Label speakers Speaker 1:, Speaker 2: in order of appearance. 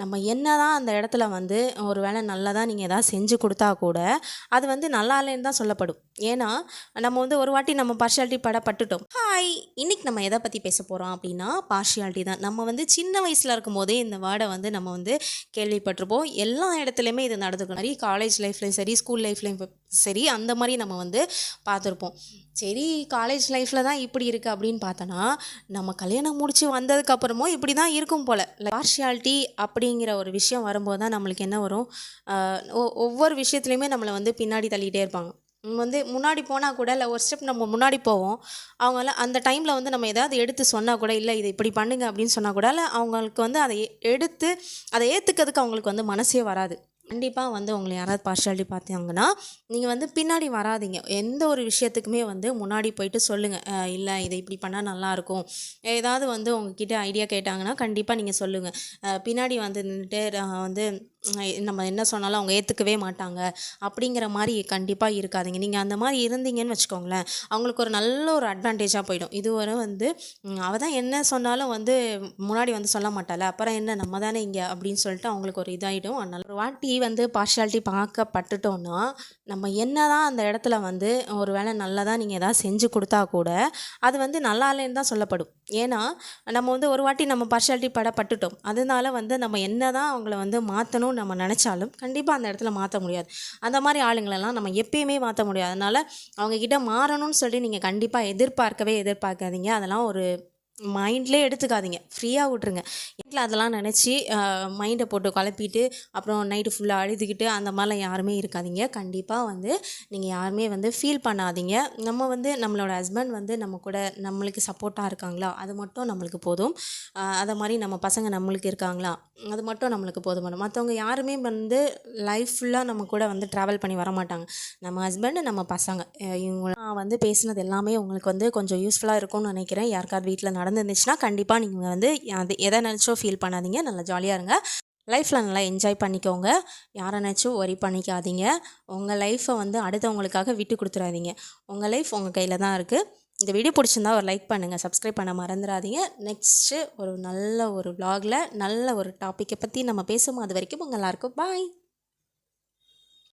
Speaker 1: நம்ம என்ன தான் அந்த இடத்துல வந்து ஒரு வேளை நல்லதாக நீங்கள் எதாவது செஞ்சு கொடுத்தா கூட அது வந்து நல்லா இல்லைன்னு தான் சொல்லப்படும். ஏன்னா நம்ம வந்து ஒரு வாட்டி நம்ம பார்ஷியாலிட்டி படப்பட்டுட்டோம். ஹாய் இன்னைக்கு நம்ம எதை பற்றி பேச போகிறோம் அப்படின்னா பார்ஷியாலிட்டி தான். நம்ம வந்து சின்ன வயசில் இருக்கும் போதே இந்த வேர்டை வந்து நம்ம வந்து கேள்விப்பட்டிருப்போம். எல்லா இடத்துலையுமே இது நடந்துக்கணும். சரி காலேஜ் லைஃப்லையும் சரி ஸ்கூல் லைஃப்லையும் சரி அந்த மாதிரி நம்ம வந்து பார்த்துருப்போம். சரி காலேஜ் லைஃப்பில் தான் இப்படி இருக்குது அப்படின்னு பார்த்தோன்னா நம்ம கல்யாணம் முடித்து வந்ததுக்கப்புறமும் இப்படி தான் இருக்கும் போல். பார்ஷியாலிட்டி அப்படிங்கிற ஒரு விஷயம் வரும்போது தான் நம்மளுக்கு என்ன வரும்? ஒ- ஒவ்வொரு விஷயத்துலையுமே நம்மளை வந்து பின்னாடி தள்ளிகிட்டே இருப்பாங்க. வந்து முன்னாடி போனால் கூட இல்லை ஒரு ஸ்டெப் நம்ம முன்னாடி போவோம். அவங்கள அந்த டைமில் வந்து நம்ம ஏதாவது எடுத்து சொன்னால் கூட இல்லை இதை இப்படி பண்ணுங்க அப்படின்னு சொன்னால் கூட இல்லை அவங்களுக்கு வந்து அதை எடுத்து அதை ஏற்றுக்கிறதுக்கு அவங்களுக்கு வந்து மனசே வராது. கண்டிப்பாக வந்து உங்களை யாராவது பார்ஷாலிட்டி பார்த்தாங்கன்னா நீங்கள் வந்து பின்னாடி வராதீங்க. எந்த ஒரு விஷயத்துக்குமே வந்து முன்னாடி போயிட்டு சொல்லுங்கள் இல்லை இதை இப்படி பண்ணால் நல்லாயிருக்கும் ஏதாவது வந்து உங்ககிட்ட ஐடியா கேட்டாங்கன்னா கண்டிப்பாக நீங்கள் சொல்லுங்கள் பின்னாடி வந்து நின்றுட்டு வந்து நம்ம என்ன சொன்னாலும் அவங்க ஏற்றுக்கவே மாட்டாங்க. அப்படிங்கிற மாதிரி கண்டிப்பாக இருக்காதீங்க. நீங்கள் அந்த மாதிரி இருந்தீங்கன்னு வச்சுக்கோங்களேன் அவங்களுக்கு ஒரு நல்ல ஒரு அட்வான்டேஜாக போயிடும். இதுவரை வந்து அவள் அவ தான் என்ன சொன்னாலும் வந்து முன்னாடி வந்து சொல்ல மாட்டாள. அப்புறம் என்ன நம்ம தானே இங்கே அப்படின்னு சொல்லிட்டு அவங்களுக்கு ஒரு இதாகிடும் அதனால் ஒரு வாட்டி வந்து பார்ஷியாலிட்டி பார்க்கப்பட்டுட்டோம்னா நம்ம என்ன தான் அந்த இடத்துல வந்து ஒரு வேளை நல்லதாக நீங்கள் எதாவது செஞ்சு கொடுத்தா கூட அது வந்து நல்லா இல்லைன்னு தான் சொல்லப்படும். ஏன்னா நம்ம வந்து ஒரு வாட்டி நம்ம பார்ஷியாலிட்டி படப்பட்டுட்டோம் அதனால வந்து நம்ம என்ன தான் அவங்கள வந்து மாற்றணும் மாற்றணும்னு நம்ம நினச்சாலும் கண்டிப்பாக அந்த இடத்துல மாற்ற முடியாது. அந்த மாதிரி ஆளுங்களெல்லாம் நம்ம எப்பயுமே மாற்ற முடியாது. அதனால் அவங்கக்கிட்ட மாறணும்னு சொல்லி நீங்கள் கண்டிப்பாக எதிர்பார்க்கவே எதிர்பார்க்காதீங்க. அதெல்லாம் ஒரு மைண்ட்லேயே எடுத்துக்காதீங்க. ஃப்ரீயாக விட்ருங்க வீட்டில் அதெல்லாம் நினச்சி மைண்டை போட்டு குழப்பிட்டு அப்புறம் நைட்டு ஃபுல்லாக அழுதுகிட்டு அந்த மாதிரிலாம் யாருமே இருக்காதீங்க. கண்டிப்பாக வந்து நீங்கள் யாருமே வந்து ஃபீல் பண்ணாதீங்க. நம்ம வந்து நம்மளோட ஹஸ்பண்ட் வந்து நம்ம கூட நம்மளுக்கு சப்போர்ட்டாக இருக்காங்களா? அது மட்டும் நம்மளுக்கு போதும். அதை மாதிரி நம்ம பசங்க நம்மளுக்கு இருக்காங்களா? அது மட்டும் நம்மளுக்கு போதுமான. மற்றவங்க யாருமே வந்து லைஃப் ஃபுல்லாக நம்ம கூட வந்து ட்ராவல் பண்ணி வர மாட்டாங்க. நம்ம ஹஸ்பண்டு நம்ம பசங்க. இவங்க நான் வந்து பேசினது எல்லாமே உங்களுக்கு வந்து கொஞ்சம் யூஸ்ஃபுல்லாக இருக்கும்னு நினைக்கிறேன். யாருக்காவது வீட்டில் நடந்துருந்துச்சுன்னா கண்டிப்பாக நீங்கள் வந்து அது எதை நினச்சோ ஃபீல் பண்ணாதீங்க. நல்லா ஜாலியாக இருங்க. லைஃப்பில் நல்லா என்ஜாய் பண்ணிக்கோங்க. யாரனாச்சும் ஒரி பண்ணிக்காதீங்க. உங்கள் லைஃப்பை வந்து அடுத்தவங்களுக்காக விட்டு கொடுத்துறாதீங்க. உங்கள் லைஃப் உங்கள் கையில் தான் இருக்குது இந்த வீடியோ பிடிச்சிருந்தா ஒரு லைக் பண்ணுங்கள் சப்ஸ்கிரைப் பண்ண மறந்துடாதீங்க. நெக்ஸ்ட்டு ஒரு நல்ல ஒரு vlogல நல்ல ஒரு டாப்பிக்கை பற்றி நம்ம பேசுவோம். அது வரைக்கும் உங்கள் எல்லாருக்கும் பாய்